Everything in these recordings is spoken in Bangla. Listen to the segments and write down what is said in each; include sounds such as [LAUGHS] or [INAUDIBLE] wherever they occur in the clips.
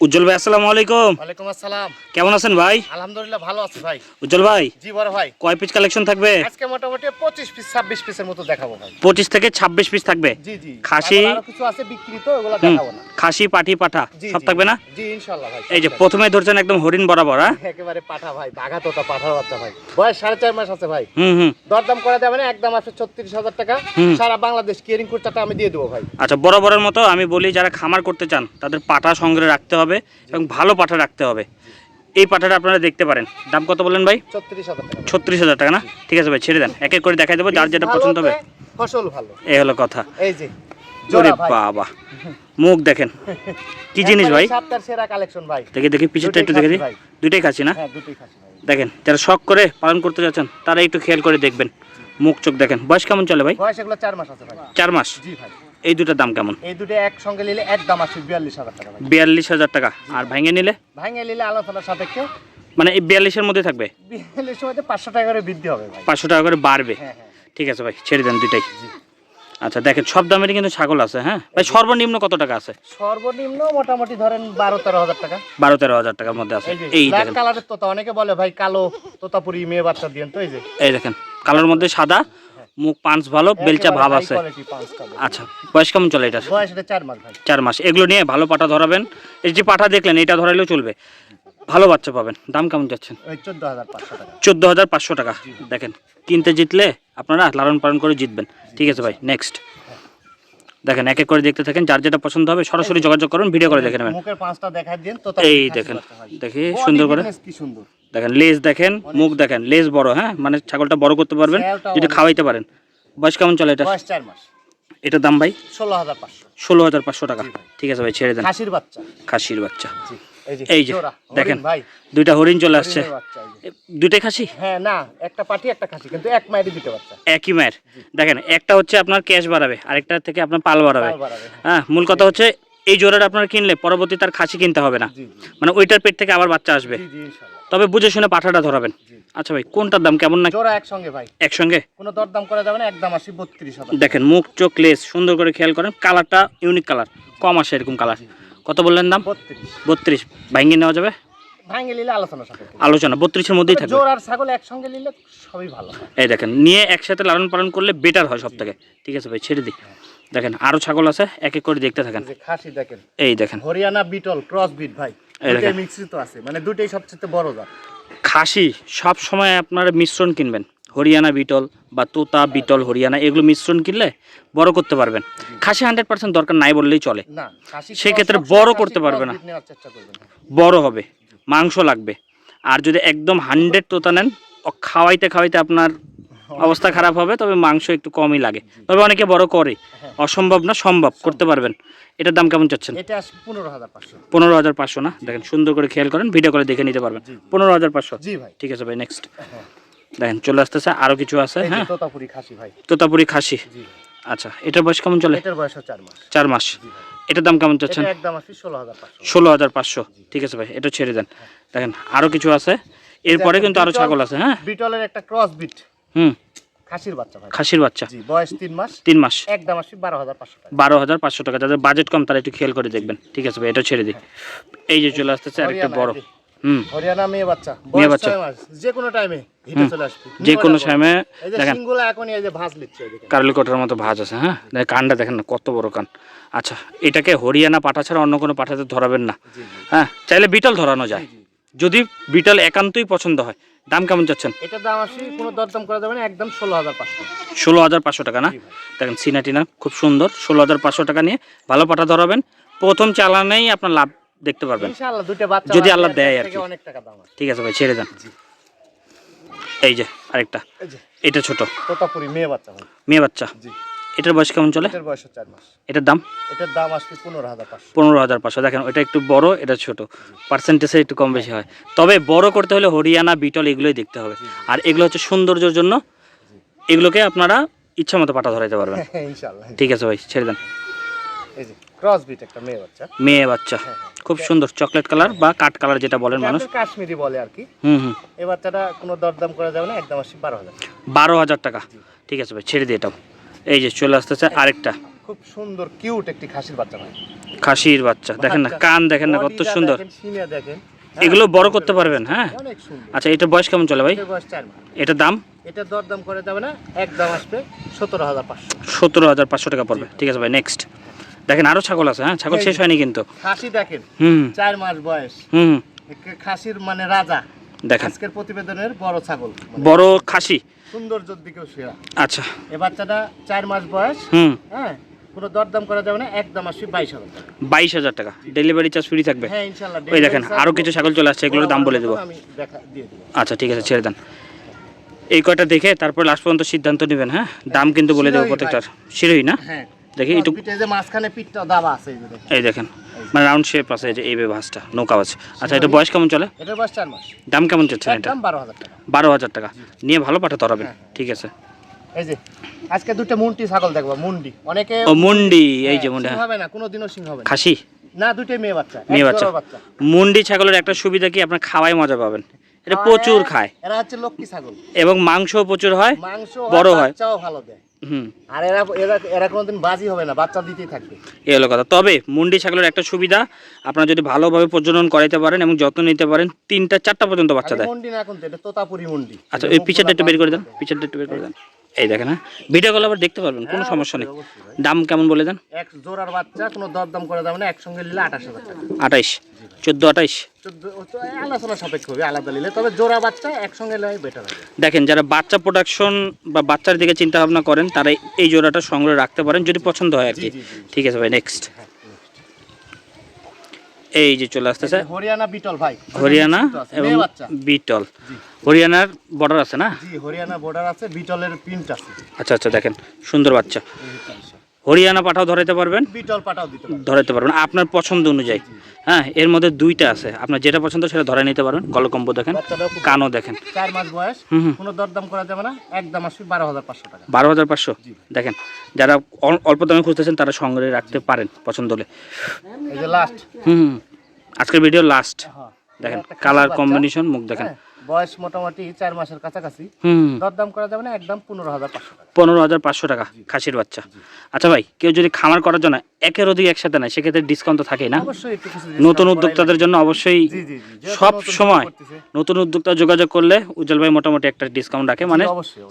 উজ্জ্বল ভাই আসসালামু আলাইকুম। ওয়ালাইকুম আসসালাম। কেমন আছেন ভাই? আলহামদুলিল্লাহ ভালো আছি ভাই। উজ্জ্বল ভাই জি বড় ভাই। কয় পিস কালেকশন থাকবে? আজকে মোটামুটি পঁচিশ পিস ছাব্বিশ পিসের মতো দেখাবো ভাই। পঁচিশ থেকে ছাব্বিশ পিস থাকবে? জি জি। খাসি? আরও কিছু আছে বিক্রি তো ওগুলো দেখাবো না। খাসি পাটি পাঠা সব থাকবে না? জি ইনশাল্লাহ ভাই এই যে প্রথমে ধরছেন একদম হরিণ বরাবর হ্যাঁ? একেবারে পাঠা ভাই বাঘা তোতা পাঠার বাচ্চা ভাই। বয়স সাড়ে চার মাস আছে ভাই। হুম হুম। দরদাম করা যাবে না একদম আছে ছত্রিশ হাজার টাকা। সারা বাংলাদেশ কেয়ারিং কুর্তাটা আমি দিয়ে দেবো ভাই। আচ্ছা বরাবরের মতো আমি বলি যারা খামার করতে চান তাদের পাঠা সংগ্রহে রাখতে হবে। এবং ভালো পাঠা রাখতে হবে। এই পাঠাটা আপনারা দেখতে পারেন। দাম কত বলেন ভাই? ছত্রিশ হাজার টাকা না? ঠিক আছে ভাই ছেড়ে দেন। এক এক করে দেখাই দেবো যার যেটা পছন্দ হবে। ফসল ভালো এই হলো কথা। এই যে ওরে বাবা মুখ দেখেন। কি জিনিস ভাই? সেরা কালেকশন ভাই। দেখি দেখি পিছনটা একটু দেখে দিই। দুইটাই খাচ্ছি না? হ্যাঁ খাসি দেখেন যারা শখ করে পালন করতে যাচ্ছেন তারা একটু খেয়াল করে দেখবেন। মুখ চোখ দেখেন। বয়স কেমন চলে ভাই? বয়স এগুলো চার মাস আছে ভাই। চার মাস? জি ভাই। এই দুটার দাম কেমন? এই দুটো একসঙ্গে নিলে একদম আসবে বিয়াল্লিশ হাজার টাকা বিয়াল্লিশ হাজার টাকা। আর ভেঙে নিলে? ভাঙে নিলে আলোচনার সাপেক্ষে মানে এই বিয়াল্লিশের মধ্যে থাকবে? বিয়াল্লিশ মধ্যে পাঁচশো টাকা করে বৃদ্ধি হবে ভাই। পাঁচশো টাকা করে বাড়বে? হ্যাঁ হ্যাঁ। ঠিক আছে ভাই ছেড়ে দেন দুইটাই। আচ্ছা দেখেন সব দামেরই কিন্তু ছাগল আছে হ্যাঁ? ভাই সর্বনিম্ন কত টাকা আছে? সর্বনিম্ন মোটামুটি ধরেন বারো তেরো হাজার টাকা। বারো তেরো হাজার টাকার মধ্যে আছে। এই দেখেন। কালারের তোতা অনেকে বলে ভাই কালো তোতাপুরি মেয়ে বাচ্চা দিয়েন তো এই যে। এই দেখেন কালোর মধ্যে সাদা মুখ পাঁচ ভালো বেলচা ভাব আছে। আচ্ছা বয়স কেমন চলে এটা? চার মাস এগুলো নিয়ে ভালো পাঠা ধরাবেন। এই যে পাঠা দেখলেন এটা ধরাইলেও চলবে। ভালো বাচ্চা পাবেন। দাম কেমন যাচ্ছেন? চোদ্দ হাজার পাঁচশো টাকা। দেখেন কিনতে জিতলে আপনারা লালন পালন করে জিতবেন। ঠিক আছে ভাই নেক্সট দেখেন এক এক করে দেখতে থাকেন যার যেটা পছন্দ হবে সরাসরি যোগাযোগ করুন ভিডিও করে দেখে নেবেন। মুখের পাঁচটা দেখাই দিন তো এই দেখেন দেখি সুন্দর করে। কি সুন্দর? দেখেন লেজ দেখেন মুখ দেখেন লেজ বড় হ্যাঁ? মানে ছাগলটা বড় করতে পারবেন যদি খাওয়াইতে পারেন। বয়স কেমন চলে এটা? বয়স চার মাস। এটার দাম ভাই? ষোলো হাজার পাঁচশো। ষোলো হাজার পাঁচশো টাকা। ঠিক আছে ভাই ছেড়ে দেন। খাসির বাচ্চা। খাসির বাচ্চা। এই যে দেখেন দুইটা হরিণ চলে আসছে। দুইটাই খাসি? হ্যাঁ না একটা পাটি একটা খাসি কিন্তু এক মায়েরই দুটো বাচ্চা। একই মায়ের। দেখেন একটা হচ্ছে আপনার ক্যাশ বাড়াবে আরেকটা থেকে আপনার পাল বাড়াবে। হ্যাঁ। মূল কথা হচ্ছে এই জোড়াটা আপনার কিনলে পরবর্তী তার খাসি কিনতে হবে না। মানে ওইটার পেট থেকে আবার বাচ্চা আসবে। তবে বুঝে শুনে পাঠাটা ধরাবেন। আচ্ছা ভাই কোনটার দাম কেমন না? জোড়া একসঙ্গে ভাই। একসঙ্গে? কোনো দরদাম করা যাবে না একদম আসি বত্রিশ দেখেন মুখ চোখ লেস সুন্দর করে খেয়াল করেন কালারটা ইউনিক কালার কম আসে এরকম কালার। কত বললেন দাম? বত্রিশ। ভাঙ্গিয়ে নেওয়া যাবে? ভাঙে নিলে আলোচনা সাপেক্ষে। আলোচনা বত্রিশের মধ্যেই থাকবে। জোর আর ছাগল একসঙ্গে নিলে সবই ভালো এই দেখেন নিয়ে একসাথে লালন পালন করলে বেটার হয় সব থেকে ঠিক আছে ভাই ছেড়ে দিই। দেখেন আরও ছাগল আছে এক এক করে দেখতে থাকেন। এই খাসি দেখেন। এই দেখেন। হরিয়ানা বিটল ক্রস বিট ভাই। মিশ্রিত আছে। মানে দুটেই সবচেয়ে বড় জাত। খাসি সব সময় আপনারা মিশ্রণ কিনবেন। হরিয়ানা বিটল বা তোতা বিটল হরিয়ানা এগুলো মিশ্রণ কিনলে বড় করতে পারবেন। খাসি হান্ড্রেড পার্সেন্ট দরকার নাই বললেই চলে। সেক্ষেত্রে বড় করতে পারবে না। বড় হবে মাংস লাগবে। আর যদি একদম হান্ড্রেড তোতা নেন খাওয়াইতে খাওয়াইতে আপনার অবস্থা খারাপ হবে তবে মাংস একটু কমই লাগে। তবে অনেকে বড় করে। হ্যাঁ। অসম্ভব না সম্ভব করতে পারবেন। এটার দাম কেমন চাচ্ছেন? পনেরো হাজার পাঁচশো। না? দেখেন সুন্দর করে খেয়াল করেন ভিডিও করে দেখে নিতে পারবেন। পনেরো হাজার পাঁচশো। ঠিক আছে ভাই নেক্সট। দেখেন চলে আসতেছে আরও কিছু আছে হ্যাঁ? তোতাপুরি খাসি ভাই। তোতাপুরি খাসি? আচ্ছা এটার বয়স কেমন চলে? এটার বয়স চার মাস। চার মাস। এটার দাম কেমন চাচ্ছেন? ষোলো হাজার পাঁচশো। ঠিক আছে ভাই এটা ছেড়ে দেন। দেখেন আরও কিছু আছে। এরপরে কিন্তু আরও ছাগল আছে হ্যাঁ? বিটলের একটা ক্রস বিট হুম। খাসির বাচ্চা ভাই। খাসির বাচ্চা। জি বয়স তিন মাস। তিন মাস। একদম হাজার পাঁচশো টাকা। বারো হাজার পাঁচশো টাকা। যাদের বাজেট কম তারা একটু খেয়াল করে দেখবেন। ঠিক আছে ভাই এটা ছেড়ে দিই। এই যে চলে আসতেছে আরেকটা বড়। হরিয়ানা মেয়ে বাচ্চা। মেয়ে বাচ্চা। যে কোনো টাইমে হিটে চলে আসবে। যে কোনো নিময়টা সময় বড়। এই যে দেখেন। সিংগুলা এখনই এই যে ভাঁজ লিচ্ছে কারলি কোটার মতো ভাজ আছে হ্যাঁ? দেখেন কানটা দেখেন না কত বড় কান। আচ্ছা এটাকে হরিয়ানা পাঠা ছাড়া অন্য কোনো পাঠাতে ধরাবেন না। হ্যাঁ চাইলে বিটল ধরানো যায়। যদি বিটল একান্তই পছন্দ হয় দাম কেমন চাচ্ছেন? এটার দাম আসি কোনো দরদাম করা যাবে না একদম ষোলো হাজার পাঁচশো। ষোলো হাজার পাঁচশো টাকা না? দেখেন সিনাটিনা খুব সুন্দর ষোলো হাজার পাঁচশো টাকা নিয়ে ভালো পাঠা ধরাবেন। প্রথম চালানেই আপনার লাভ দেখতে পারবেন। যদি আল্লাহ দেয় আর কি। ঠিক আছে ভাই ছেড়ে দেন। এই যে আরেকটা। এটা ছোট। তোতাপুরি মেয়ে বাচ্চা মেয়ে বাচ্চা? এটার বয়স কেমন চলে? এটার বয়স চার মাস। এটার দাম? এটার দাম আসবে পনেরো হাজার পাঁচশো। পনেরো হাজার পাঁচশো। দেখেন ওটা একটু বড় এটা ছোট। পার্সেন্টেজে একটু কম বেশি হয়। তবে বড় করতে হলে হরিয়ানা বিটল এগুলোই দেখতে হবে। আর এগুলো হচ্ছে সৌন্দর্যের জন্য এগুলোকে আপনারা ইচ্ছা মতো পাটা ধরাইতে পারবেন। [LAUGHS] ঠিক আছে ভাই ছেড়ে দেন। এই যে। ক্রস বিট একটা মেয়ে বাচ্চা। মেয়ে বাচ্চা। খুব সুন্দর চকলেট কালার বা কাঠ কালার যেটা বলেন মানুষ। কাশ্মীরি বলে আর কি। হুম হুম। এই বাচ্চাটা কোনো দরদাম করা যাবে না একদম আসি বারো হাজার বারো হাজার টাকা। ঠিক আছে ভাই ছেড়ে দিয়ে এটাও। এই যে চলে আসতেছে আরেকটা। খুব সুন্দর কিউট একটি খাসির বাচ্চা ভাই। খাসির বাচ্চা। দেখেন না কান দেখেন না কত সুন্দর। দেখেন, হ্যাঁ, এগুলো বড় করতে পারবেন হ্যাঁ? আচ্ছা এটার বয়স কেমন চলে ভাই? এটার দাম? এটা দরদাম করে যাবে না একদম আসবে সতেরো হাজার পাঁচশো। সতেরো হাজার পাঁচশো টাকা পড়বে। ঠিক আছে ভাই নেক্সট দেখেন আরও ছাগল আছে হ্যাঁ? ছাগল শেষ হয়নি কিন্তু। খাসি দেখেন হুম। চার মাস বয়স। হুম খাসির মানে রাজা। দেখেন। আজকের প্রতিবেদনের বড় ছাগল মানে। বড় খাসি। সৌন্দর্যের দিকেও সেরা। আচ্ছা। এ বাচ্চাটা চার মাস বয়স হুম। হ্যাঁ? কোনো দরদাম করা যাবে না একদম আসবে বাইশ হাজার টাকা। বাইশ হাজার টাকা। ডেলিভারি চার্জ ফ্রি থাকবে। হ্যাঁ ইনশাল্লাহ ওই দেখেন আরও কিছু ছাগল চলে আসছে এগুলোর দাম বলে দেবো। আমি দেখা দিয়ে দেবো। আচ্ছা ঠিক আছে ছেড়ে দেন। এই কয়টা দেখে তারপর লাস্ট পর্যন্ত সিদ্ধান্ত নেবেন হ্যাঁ? দাম কিন্তু বলে দেবো প্রত্যেকটার। শিরোই না? হ্যাঁ। দেখি একটু যে মাঝখানে পিঠটা দাবা আছে এই দেখেন। মানে রাউন্ড শেপ আছে এই যে এই ভাসটা নৌকা আছে। আচ্ছা এটা বয়স কেমন চলে? এটার বয়স মাস। দাম কেমন চাচ্ছেন এটা? বারো হাজার টাকা। বারো হাজার টাকা। নিয়ে ভালো পাঠা তরাবেন হ্যাঁ, হ্যাঁ। ঠিক আছে। এই যে আজকে দুটো মুন্ডি ছাগল দেখব মুন্ডি। অনেকে ও মুন্ডি এই যে মুন্ডি হ্যাঁ। হবে না কোনোদিনও সিং হবে না। খাসি? না দুটোই মেয়ে বাচ্চা মেয়ে বাচ্চা। মুন্ডি ছাগলের একটা সুবিধা কি? আপনার খাওয়াই মজা পাবেন। এটা প্রচুর খায়। এরা হচ্ছে লক্ষ্মী ছাগল। এবং মাংসও প্রচুর হয় মাংস বড় হয়। ভালো দেয়। আর এরা এরা এরা কোনোদিন বাজি হবে না বাচ্চা দিতেই থাকবে। এই হলো কথা। তবে মুন্ডি ছাগলের একটা সুবিধা আপনারা যদি ভালোভাবে প্রজনন করাইতে পারেন এবং যত্ন নিতে পারেন তিনটা চারটা পর্যন্ত বাচ্চা দেয়। মুন্ডি না কিন্তু এটা তোতাপুরি মুন্ডি। আচ্ছা এই পিছনটা একটু বের করে দেন পিছনটা একটু বের করে দেন। এই দেখেন হ্যাঁ? ভিডিও কল আবার দেখতে পারবেন কোনো হ্যাঁ, সমস্যা নেই। দাম কেমন বলে দেন? এক জোড়ার বাচ্চা কোনো দরদাম করে দাম না একসঙ্গে নিলে আঠাশ হাজার টাকা। আঠাইশ। চোদ্দ আঠাইশ? চোদ্দ আলোচনা সাপেক্ষ হবে আলাদা নিলে। তবে জোড়া বাচ্চা একসঙ্গে নেয় বেটার হবে। দেখেন যারা বাচ্চা প্রোডাকশন বা বাচ্চার দিকে চিন্তা ভাবনা করেন তারা এই জোড়াটা সংগ্রহ রাখতে পারেন যদি পছন্দ হয় আর কি। ঠিক আছে ভাই নেক্সট এই যে চলে আসতেছে। হরিয়ানা বিটল ভাই। হরিয়ানা এবং বিটল। হরিয়ানার বর্ডার আছে না? জি হরিয়ানা বর্ডার আছে বিটলের প্রিন্ট আছে। আচ্ছা আচ্ছা দেখেন। সুন্দর বাচ্চা। হরিয়ানা পাঠাও ধরাইতে পারবেন? বিটল দিতে পারবে ধরাইতে পারবেন। আপনার পছন্দ অনুযায়ী। হ্যাঁ এর মধ্যে দুইটা আছে। আপনার যেটা পছন্দ সেটা ধরে নিতে পারবেন। গলকম্ব দেখেন কানও দেখেন। চার মাস বয়স কোনো দরদাম করা যাবে না। একদম আসবে বারো হাজার পাঁচশো টাকা। বারো হাজার পাঁচশো? দেখেন যারা অল্প দামে খুঁজতেছেন তারা সংগ্রহে রাখতে পারেন পছন্দ হলে। Last hmm. আজকের ভিডিও লাস্ট হ্যাঁ। দেখেন কালার কম্বিনেশন মুখ দেখেন। হ্যাঁ, বয়স মোটামুটি চার মাসের কাছাকাছি। দরদাম করা যাবে না একদম পনেরো হাজার পাঁচশো টাকা। পনেরো হাজার পাঁচশো টাকা খাসির বাচ্চা। আচ্ছা ভাই কেউ যদি খামার করার জন্য একের অধিক একসাথে নেয় সেক্ষেত্রে ডিসকাউন্ট তো থাকেই না? নতুন উদ্যোক্তাদের জন্য অবশ্যই সব সময় নতুন উদ্যোক্তা যোগাযোগ করলে উজ্জ্বল ভাই মোটামুটি একটা ডিসকাউন্ট রাখে মানে।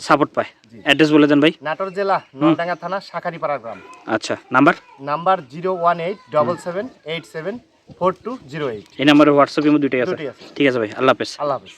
সাপোর্ট পায়। অ্যাড্রেস বলে দেন ভাই। নাটোর জেলা নলডাঙ্গা থানা শাখারিপাড়া গ্রাম। আচ্ছা number? Number zero one eight double seven eight seven four two zero eight. এই নাম্বারে হোয়াটসঅ্যাপ ইমো দুইটাই আছে। ঠিক আছে ভাই আল্লাহ হাফেজ। আল্লাহ হাফিজ।